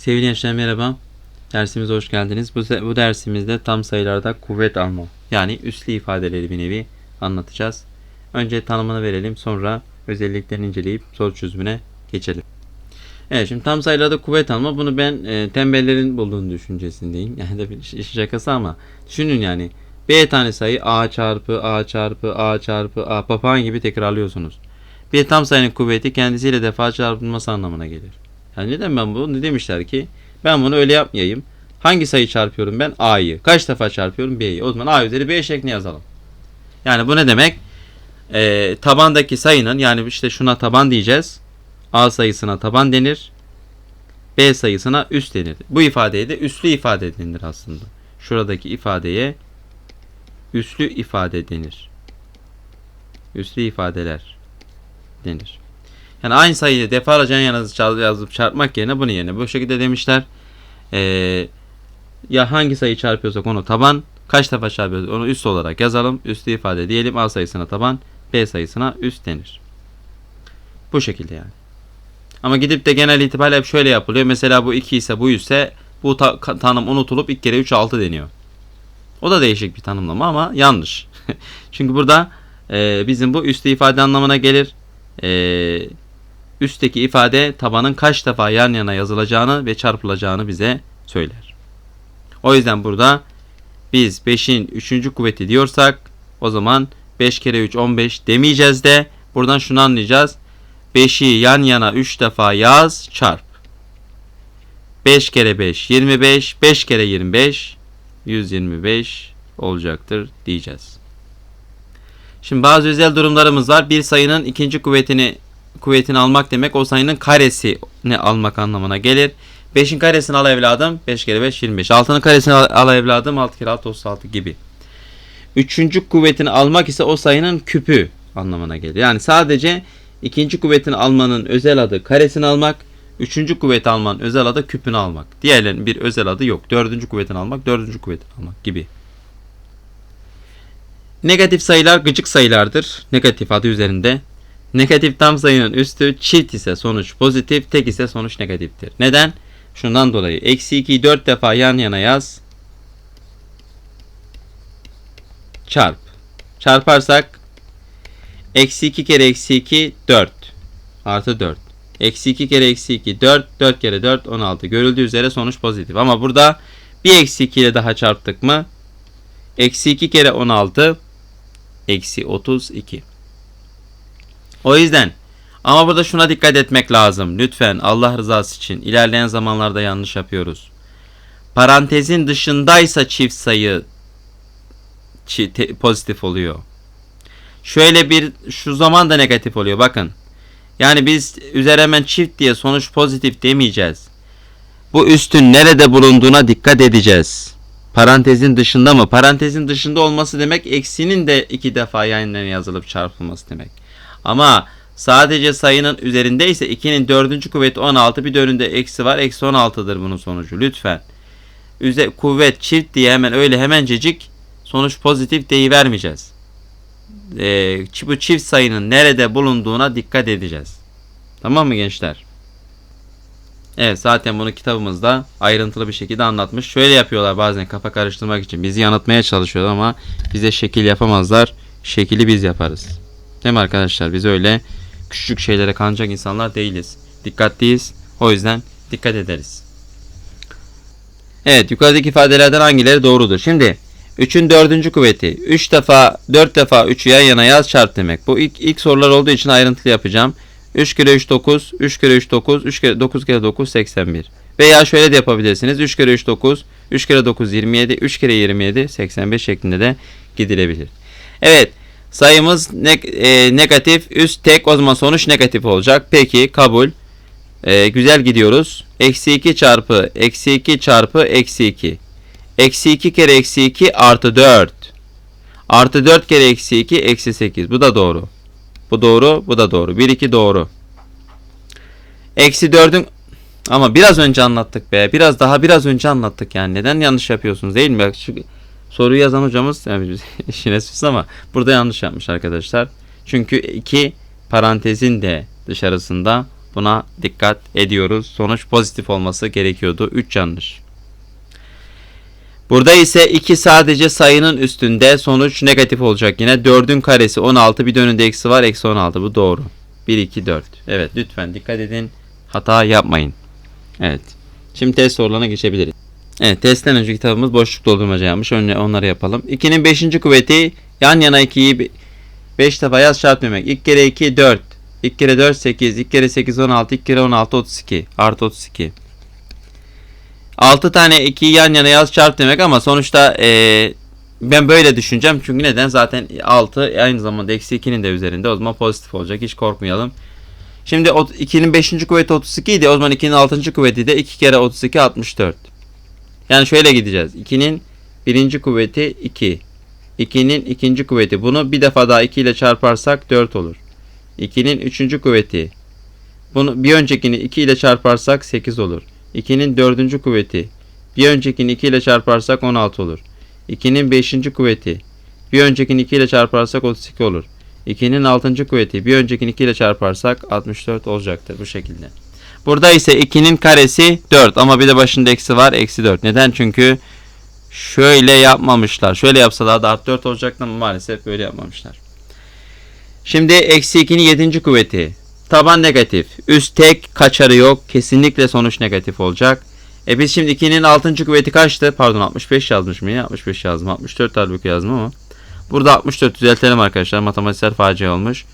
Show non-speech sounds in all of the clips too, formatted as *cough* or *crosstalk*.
Sevgili gençler merhaba. Dersimize hoş geldiniz. Bu, bu dersimizde tam sayılarda kuvvet alma yani üslü ifadeleri bir nevi anlatacağız. Önce tanımını verelim sonra özelliklerini inceleyip soru çözümüne geçelim. Evet şimdi tam sayılarda kuvvet alma bunu ben e, tembellerin bulduğunu düşüncesindeyim. *laughs* Yani de bir şakası ama düşünün yani B tane sayı A çarpı A çarpı A çarpı A papağan gibi tekrarlıyorsunuz. Bir tam sayının kuvveti kendisiyle defa çarpılması anlamına gelir. Yani neden ben bu? Ne demişler ki ben bunu öyle yapmayayım. Hangi sayı çarpıyorum ben? A'yı. Kaç defa çarpıyorum? B'yi. O zaman A üzeri B şeklinde yazalım. Yani bu ne demek? Ee, tabandaki sayının yani işte şuna taban diyeceğiz. A sayısına taban denir. B sayısına üst denir. Bu ifadeye de üslü ifade denir aslında. Şuradaki ifadeye üslü ifade denir. Üslü ifadeler denir. Yani aynı sayıyı defalarca yan yana yazıp çarpmak yerine bunu yerine bu şekilde demişler. Ee, ya hangi sayı çarpıyorsak onu taban, kaç defa çarpıyoruz onu üst olarak yazalım. Üstü ifade diyelim A sayısına taban, B sayısına üst denir. Bu şekilde yani. Ama gidip de genel itibariyle hep şöyle yapılıyor. Mesela bu 2 ise bu ise bu ta- tanım unutulup 2 kere 3 6 deniyor. O da değişik bir tanımlama ama yanlış. *laughs* Çünkü burada e, bizim bu üstü ifade anlamına gelir. E, üstteki ifade tabanın kaç defa yan yana yazılacağını ve çarpılacağını bize söyler. O yüzden burada biz 5'in 3. kuvveti diyorsak o zaman 5 kere 3 15 demeyeceğiz de buradan şunu anlayacağız. 5'i yan yana 3 defa yaz çarp. 5 kere 5 25 5 kere 25 125 olacaktır diyeceğiz. Şimdi bazı özel durumlarımız var. Bir sayının ikinci kuvvetini kuvvetini almak demek o sayının karesini almak anlamına gelir. 5'in karesini al evladım. 5 kere 5 25. 6'nın karesini al, evladım. 6 kere 6 36 gibi. Üçüncü kuvvetini almak ise o sayının küpü anlamına gelir. Yani sadece ikinci kuvvetini almanın özel adı karesini almak. Üçüncü kuvveti almanın özel adı küpünü almak. Diğerlerinin bir özel adı yok. Dördüncü kuvvetini almak, dördüncü kuvvetini almak gibi. Negatif sayılar gıcık sayılardır. Negatif adı üzerinde. Negatif tam sayının üstü çift ise sonuç pozitif, tek ise sonuç negatiftir. Neden? Şundan dolayı. Eksi 2'yi 4 defa yan yana yaz. Çarp. Çarparsak eksi 2 kere eksi 2 4 artı 4. Eksi 2 kere eksi 2 4. 4 kere 4 16. Görüldüğü üzere sonuç pozitif. Ama burada bir eksi 2 ile daha çarptık mı? Eksi 2 kere 16 eksi 32. O yüzden ama burada şuna dikkat etmek lazım. Lütfen Allah rızası için ilerleyen zamanlarda yanlış yapıyoruz. Parantezin dışındaysa çift sayı pozitif oluyor. Şöyle bir şu zaman da negatif oluyor bakın. Yani biz üzeri hemen çift diye sonuç pozitif demeyeceğiz. Bu üstün nerede bulunduğuna dikkat edeceğiz. Parantezin dışında mı? Parantezin dışında olması demek eksinin de iki defa yan yana yazılıp çarpılması demek. Ama sadece sayının üzerindeyse 2'nin dördüncü kuvveti 16 bir de önünde eksi var. Eksi 16'dır bunun sonucu. Lütfen. Üze, kuvvet çift diye hemen öyle hemencecik sonuç pozitif deyivermeyeceğiz. Ee, bu çift sayının nerede bulunduğuna dikkat edeceğiz. Tamam mı gençler? Evet zaten bunu kitabımızda ayrıntılı bir şekilde anlatmış. Şöyle yapıyorlar bazen kafa karıştırmak için. Bizi yanıltmaya çalışıyorlar ama bize şekil yapamazlar. Şekili biz yaparız. Değil mi arkadaşlar? Biz öyle küçük şeylere kanacak insanlar değiliz. Dikkatliyiz. O yüzden dikkat ederiz. Evet yukarıdaki ifadelerden hangileri doğrudur? Şimdi 3'ün dördüncü kuvveti. 3 defa 4 defa 3'ü yan yana yaz çarp demek. Bu ilk, ilk sorular olduğu için ayrıntılı yapacağım. 3 kere 3 9, 3 kere 3 9, 3 kere 9 kere 9 81. Veya şöyle de yapabilirsiniz. 3 kere 3 9, 3 kere 9 27, 3 kere 27 85 şeklinde de gidilebilir. Evet sayımız ne, e, negatif üst tek o zaman sonuç negatif olacak. Peki kabul. E, güzel gidiyoruz. Eksi 2 çarpı eksi 2 çarpı eksi 2. Eksi 2 kere eksi 2 artı 4. Artı 4 kere eksi 2 eksi 8. Bu da doğru. Bu doğru, bu da doğru. 1 2 doğru. Eksi 4'ün ama biraz önce anlattık be. Biraz daha biraz önce anlattık yani. Neden yanlış yapıyorsunuz değil mi? Şu soruyu yazan hocamız yani *laughs* işine sus ama burada yanlış yapmış arkadaşlar. Çünkü iki parantezin de dışarısında Buna dikkat ediyoruz. Sonuç pozitif olması gerekiyordu. 3 yanlış. Burada ise 2 sadece sayının üstünde sonuç negatif olacak. Yine 4'ün karesi 16 bir de önünde eksi var. Eksi 16 bu doğru. 1, 2, 4. Evet lütfen dikkat edin. Hata yapmayın. Evet. Şimdi test sorularına geçebiliriz. Evet testten önce kitabımız boşluk doldurmaca yapmış. Önce onları yapalım. 2'nin 5. kuvveti yan yana 2'yi 5 defa yaz çarpmamak. 2 kere 2 4. 2 kere 4 8. 2 kere 8 16. 2 kere 16 32. Artı 32. 6 tane 2'yi yan yana yaz çarp demek ama sonuçta eee, ben böyle düşüneceğim. Çünkü neden? Zaten 6 aynı zamanda eksi 2'nin de üzerinde. O zaman pozitif olacak. Hiç korkmayalım. Şimdi 2'nin 5. kuvveti 32 idi. O zaman 2'nin 6. kuvveti de 2 kere 32 64. Yani şöyle gideceğiz. 2'nin 1. kuvveti 2. 2'nin 2. kuvveti. Bunu bir defa daha 2 ile çarparsak 4 olur. 2'nin 3. kuvveti. Bunu bir öncekini 2 ile çarparsak 8 olur. 2'nin 4. kuvveti. Bir öncekini 2 ile çarparsak 16 olur. 2'nin 5. kuvveti. Bir öncekini 2 ile çarparsak 32 olur. 2'nin 6. kuvveti. Bir öncekini 2 ile çarparsak 64 olacaktır bu şekilde. Burada ise 2'nin karesi 4 ama bir de başında eksi var. Eksi 4. Neden? Çünkü şöyle yapmamışlar. Şöyle yapsalar da artı 4 olacaktı ama maalesef böyle yapmamışlar. Şimdi eksi 2'nin 7. kuvveti. Taban negatif. Üst tek kaçarı yok. Kesinlikle sonuç negatif olacak. E biz şimdi 2'nin 6. kuvveti kaçtı? Pardon 65 yazmışım yine. 65 yazdım. 64 halbuki yazdım ama. Burada 64 düzeltelim arkadaşlar. Matematiksel facia olmuş.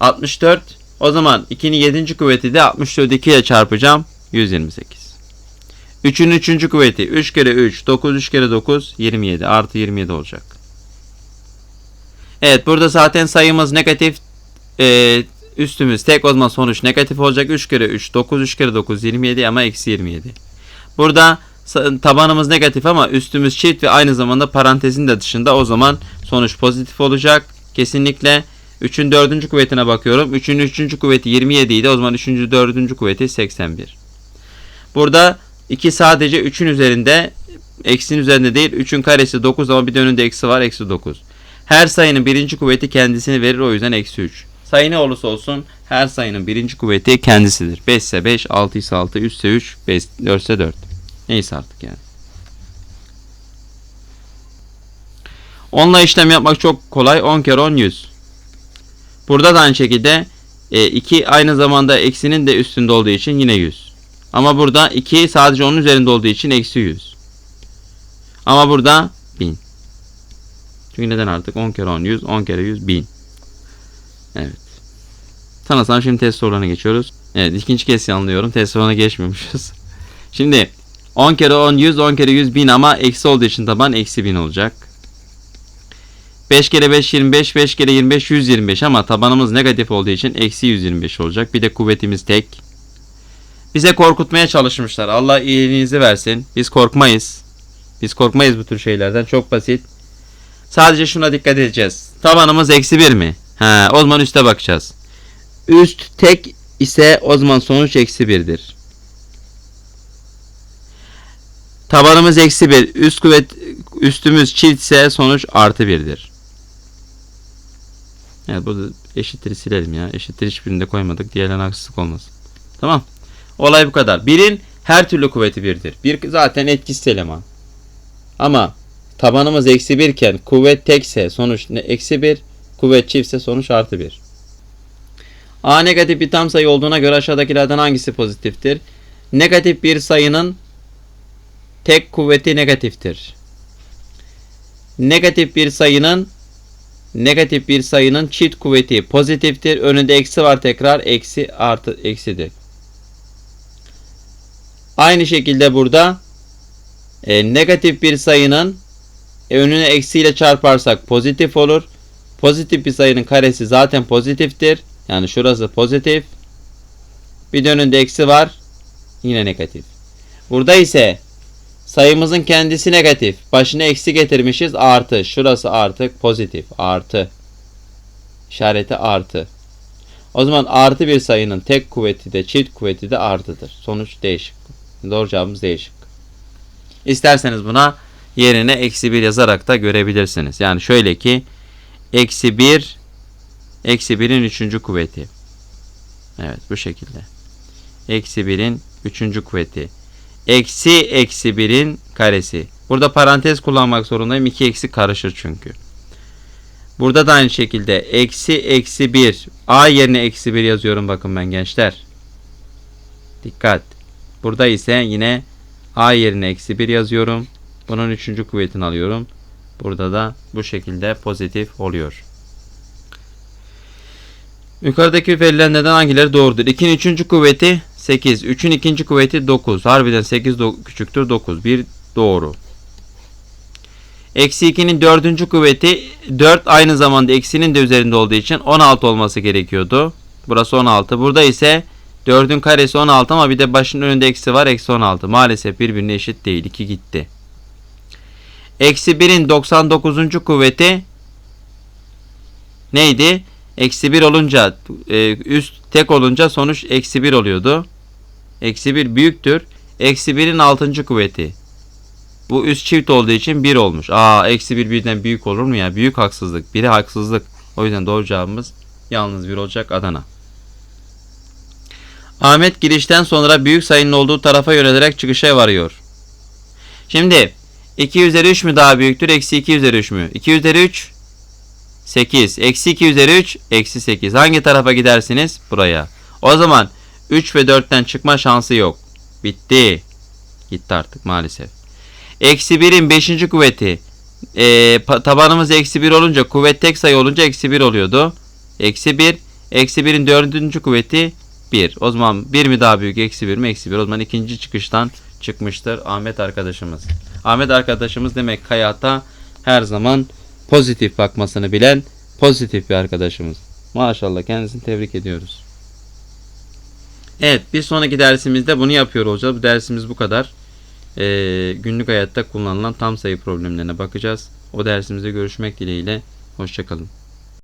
64. O zaman 2'nin 7. kuvveti de 64 2 ile çarpacağım. 128. 3'ün 3. kuvveti 3 kere 3 9 3 kere 9 27 artı 27 olacak. Evet burada zaten sayımız negatif. Ee, üstümüz tek o zaman sonuç negatif olacak. 3 kere 3 9 3 kere 9 27 ama eksi 27. Burada tabanımız negatif ama üstümüz çift ve aynı zamanda parantezin de dışında o zaman sonuç pozitif olacak. Kesinlikle 3'ün 4. kuvvetine bakıyorum. 3'ün 3. kuvveti 27 idi. O zaman 3. 4. kuvveti 81. Burada 2 sadece 3'ün üzerinde eksinin üzerinde değil. 3'ün karesi 9 ama bir de önünde eksi var. Eksi 9. Her sayının birinci kuvveti kendisini verir. O yüzden eksi 3. Sayı ne olursa olsun her sayının birinci kuvveti kendisidir. 5 ise 5, 6 ise 6, 3 ise 3, 5, 4 ise 4. Neyse artık yani. Onunla işlem yapmak çok kolay. 10 kere 10 100. Burada da aynı şekilde 2 aynı zamanda eksinin de üstünde olduğu için yine 100. Ama burada 2 sadece onun üzerinde olduğu için eksi 100. Ama burada 1000. Çünkü neden artık 10 kere 10 100, 10 kere 100 1000. Evet. Sanırsam şimdi test sorularına geçiyoruz. Evet ikinci kez yanılıyorum. Test sorularına geçmiyormuşuz. *laughs* Şimdi 10 kere 10 100, 10 kere 100 1000 ama eksi olduğu için taban eksi 1000 olacak. 5 kere 5 25, 5 kere 25 125 ama tabanımız negatif olduğu için eksi 125 olacak. Bir de kuvvetimiz tek. Bize korkutmaya çalışmışlar. Allah iyiliğinizi versin. Biz korkmayız. Biz korkmayız bu tür şeylerden. Çok basit. Sadece şuna dikkat edeceğiz. Tabanımız eksi 1 mi? He, o zaman üste bakacağız. Üst tek ise o zaman sonuç eksi 1'dir. Tabanımız eksi 1. Üst kuvvet üstümüz çift ise sonuç artı 1'dir. Evet burada eşittir silelim ya. Eşittir hiçbirini de koymadık. Diğerlerine haksızlık olmasın. Tamam. Olay bu kadar. Birin her türlü kuvveti birdir. Bir zaten etkisiz eleman. Ama tabanımız eksi 1 iken kuvvet tekse sonuç ne? Eksi 1. Kuvvet çiftse sonuç artı 1. A negatif bir tam sayı olduğuna göre aşağıdakilerden hangisi pozitiftir? Negatif bir sayının tek kuvveti negatiftir. Negatif bir sayının negatif bir sayının çift kuvveti pozitiftir. Önünde eksi var tekrar eksi artı eksidir. Aynı şekilde burada e, negatif bir sayının e, önüne eksiyle çarparsak pozitif olur. Pozitif bir sayının karesi zaten pozitiftir. Yani şurası pozitif. Bir de önünde eksi var. Yine negatif. Burada ise sayımızın kendisi negatif. Başına eksi getirmişiz artı. Şurası artık pozitif. Artı. İşareti artı. O zaman artı bir sayının tek kuvveti de çift kuvveti de artıdır. Sonuç değişik. Doğru cevabımız değişik. İsterseniz buna yerine eksi 1 yazarak da görebilirsiniz. Yani şöyle ki eksi 1 eksi 1'in üçüncü kuvveti. Evet bu şekilde. eksi 1'in 3. kuvveti. Eksi eksi 1'in karesi. Burada parantez kullanmak zorundayım. 2 eksi karışır çünkü. Burada da aynı şekilde eksi eksi 1. A yerine eksi 1 yazıyorum bakın ben gençler. Dikkat. Burada ise yine A yerine eksi 1 yazıyorum. Bunun 3. kuvvetini alıyorum. Burada da bu şekilde pozitif oluyor. Yukarıdaki verilenlerden hangileri doğrudur? 2'nin 3. kuvveti 8. 3'ün 2. kuvveti 9. Harbiden 8 do- küçüktür 9. 1 doğru. Eksi 2'nin 4. kuvveti 4 aynı zamanda eksinin de üzerinde olduğu için 16 olması gerekiyordu. Burası 16. Burada ise 4'ün karesi 16 ama bir de başın önünde eksi var. Eksi 16. Maalesef birbirine eşit değil. 2 gitti. Eksi 1'in 99. kuvveti neydi? Eksi 1 olunca e, üst tek olunca sonuç eksi 1 oluyordu. Eksi 1 büyüktür. Eksi 1'in 6. kuvveti. Bu üst çift olduğu için 1 olmuş. Aa eksi 1 birden büyük olur mu ya? Büyük haksızlık. Biri haksızlık. O yüzden doğru cevabımız yalnız 1 olacak Adana. Ahmet girişten sonra büyük sayının olduğu tarafa yönelerek çıkışa varıyor. Şimdi 2 üzeri 3 mü daha büyüktür? Eksi 2 üzeri 3 mü? 2 üzeri 3 8. Eksi 2 üzeri 3 eksi 8. Hangi tarafa gidersiniz? Buraya. O zaman 3 ve 4'ten çıkma şansı yok. Bitti. Gitti artık maalesef. Eksi 1'in 5. kuvveti. Pa- tabanımız eksi 1 olunca kuvvet tek sayı olunca eksi 1 oluyordu. Eksi 1. Eksi 1'in 4. kuvveti 1. O zaman 1 mi daha büyük eksi 1 mi eksi 1. O zaman ikinci çıkıştan çıkmıştır Ahmet arkadaşımız. Ahmet arkadaşımız demek ki hayatta her zaman pozitif bakmasını bilen pozitif bir arkadaşımız. Maşallah kendisini tebrik ediyoruz. Evet bir sonraki dersimizde bunu yapıyor olacağız. Bu dersimiz bu kadar. Ee, günlük hayatta kullanılan tam sayı problemlerine bakacağız. O dersimizde görüşmek dileğiyle. Hoşçakalın.